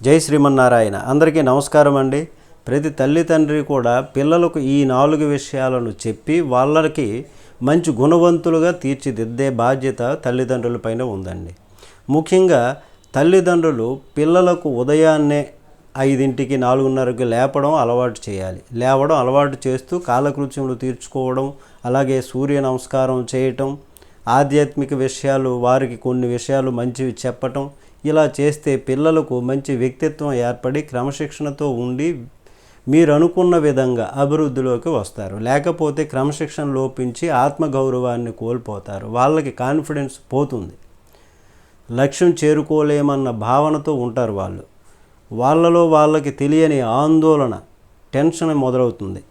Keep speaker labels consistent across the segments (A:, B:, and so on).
A: జై శ్రీమన్నారాయణ. అందరికీ నమస్కారం అండి. ప్రతి తల్లి తండ్రి కూడా పిల్లలకు ఈ నాలుగు విషయాలను చెప్పి వాళ్ళకి మంచి గుణవంతులుగా తీర్చిదిద్దే బాధ్యత తల్లిదండ్రులపైన ఉందండి. ముఖ్యంగా తల్లిదండ్రులు పిల్లలకు ఉదయాన్నే ఐదింటికి నాలుగున్నరకి లేపడం అలవాటు చేయాలి. లేవడం అలవాటు చేస్తూ కాలకృత్యములు తీర్చుకోవడం అలాగే సూర్య నమస్కారం చేయటం ఆధ్యాత్మిక విషయాలు వారికి కొన్ని విషయాలు మంచివి చెప్పటం ఇలా చేస్తే పిల్లలకు మంచి వ్యక్తిత్వం ఏర్పడి క్రమశిక్షణతో ఉండి మీరు అనుకున్న విధంగా అభివృద్ధిలోకి వస్తారు. లేకపోతే క్రమశిక్షణ లోపించి ఆత్మగౌరవాన్ని కోల్పోతారు. వాళ్ళకి కాన్ఫిడెన్స్ పోతుంది. లక్ష్యం చేరుకోలేమన్న భావనతో ఉంటారు వాళ్ళు. వాళ్ళలో వాళ్ళకి తెలియని ఆందోళన టెన్షన్ మొదలవుతుంది.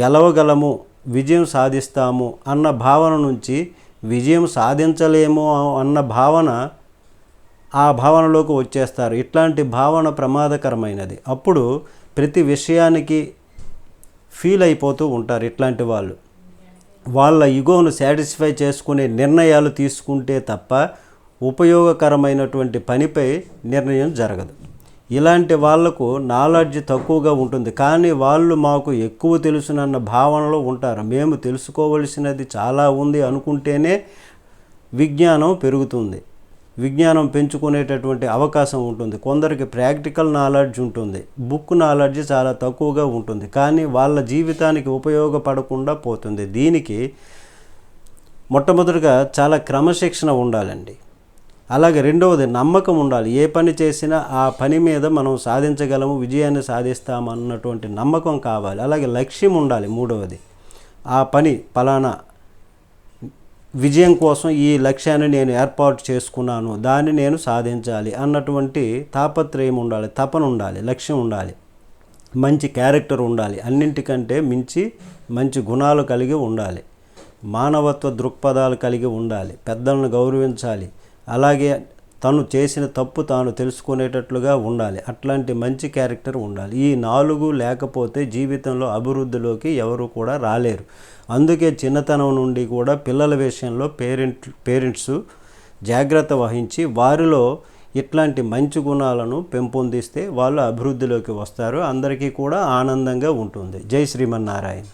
A: గెలవగలము విజయం సాధిస్తాము అన్న భావన నుంచి విజయం సాధించలేము అన్న భావన ఆ భావనలోకి వచ్చేస్తారు. ఇట్లాంటి భావన ప్రమాదకరమైనది. అప్పుడు ప్రతి విషయానికి ఫీల్ అయిపోతూ ఉంటారు ఇట్లాంటి వాళ్ళు. వాళ్ళ ఇగోను సాటిస్ఫై చేసుకునే నిర్ణయాలు తీసుకుంటే తప్ప ఉపయోగకరమైనటువంటి పనిపై నిర్ణయం జరగదు. ఇలాంటి వాళ్ళకు నాలెడ్జ్ తక్కువగా ఉంటుంది. కానీ వాళ్ళు మాకు ఎక్కువ తెలుసునన్న భావనలో ఉంటారు. మేము తెలుసుకోవలసినది చాలా ఉంది అనుకుంటేనే విజ్ఞానం పెరుగుతుంది. విజ్ఞానం పెంచుకునేటటువంటి అవకాశం ఉంటుంది. కొందరికి ప్రాక్టికల్ నాలెడ్జ్ ఉంటుంది. బుక్ నాలెడ్జ్ చాలా తక్కువగా ఉంటుంది. కానీ వాళ్ళ జీవితానికి ఉపయోగపడకుండా పోతుంది. దీనికి మొట్టమొదటిగా చాలా క్రమశిక్షణ ఉండాలండి. అలాగే రెండవది నమ్మకం ఉండాలి. ఏ పని చేసినా ఆ పని మీద మనం సాధించగలము విజయాన్ని సాధిస్తామన్నటువంటి నమ్మకం కావాలి. అలాగే లక్ష్యం ఉండాలి. మూడవది ఆ పని ఫలానా విజయం కోసం ఈ లక్ష్యాన్ని నేను ఏర్పాటు చేసుకున్నాను. దాన్ని నేను సాధించాలి అన్నటువంటి తాపత్రయం ఉండాలి తపన ఉండాలి లక్ష్యం ఉండాలి. మంచి క్యారెక్టర్ ఉండాలి అన్నింటికంటే మించి మంచి గుణాలు కలిగి ఉండాలి. మానవత్వ దృక్పథాలు కలిగి ఉండాలి పెద్దలను గౌరవించాలి. అలాగే తను చేసిన తప్పు తాను తెలుసుకునేటట్లుగా ఉండాలి. అట్లాంటి మంచి క్యారెక్టర్ ఉండాలి. ఈ నాలుగు లేకపోతే జీవితంలో అభివృద్ధిలోకి ఎవరు కూడా రాలేరు. అందుకే చిన్నతనం నుండి కూడా పిల్లల విషయంలో పేరెంట్ పేరెంట్స్ జాగ్రత్త వహించి వారిలో ఇట్లాంటి మంచి గుణాలను పెంపొందిస్తే వాళ్ళు అభివృద్ధిలోకి వస్తారు. అందరికీ కూడా ఆనందంగా ఉంటుంది. జై శ్రీమన్నారాయణ.